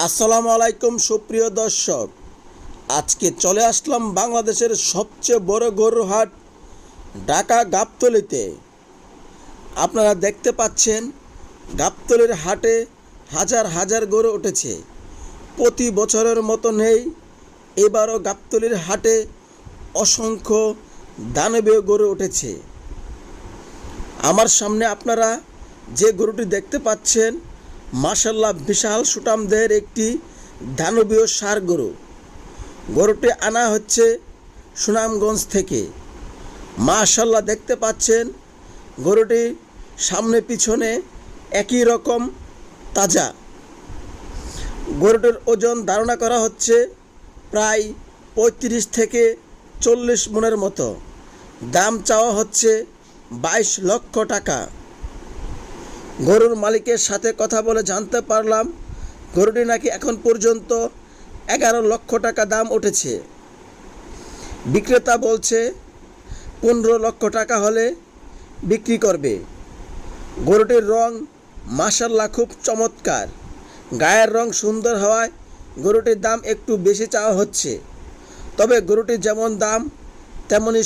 আসসালামু আলাইকুম, সুপ্রিয় দর্শক। আজকে চলে আসলাম বাংলাদেশের সবচেয়ে বড় গরুর হাট, ঢাকা গাবতলিতে। আপনারা দেখতে পাচ্ছেন, গাবতলির হাটে হাজার হাজার গরু উঠেছে। প্রতি বছরের মতো নেই এবারও গাবতলির হাটে অসংখ্য দানবীয় গরু উঠেছে। আমার সামনে আপনারা যে গরুটি দেখতে পাচ্ছেন মাসাল্লাহ বিশাল সুটামদের একটি দানবীয় সার গরু। গরুটি আনা হচ্ছে সুনামগঞ্জ থেকে। মাশাল্লাহ দেখতে পাচ্ছেন, গরুটি সামনে পিছনে একই রকম তাজা। গরুটির ওজন ধারণা করা হচ্ছে প্রায় পঁয়ত্রিশ থেকে চল্লিশ মনের মতো। দাম চাওয়া হচ্ছে বাইশ লক্ষ টাকা। গরুর মালিকের সাথে কথা বলে জানতে পারলাম, গরুটি নাকি এখন পর্যন্ত এগারো লক্ষ টাকা দাম উঠেছে। বিক্রেতা বলছে, পনেরো লক্ষ টাকা হলে বিক্রি করবে। গরুটির রং মাসাল্লা খুব চমৎকার। গায়ের রং সুন্দর হওয়ায় গরুটির দাম একটু বেশি চাওয়া হচ্ছে। তবে গরুটির যেমন দাম, তেমনই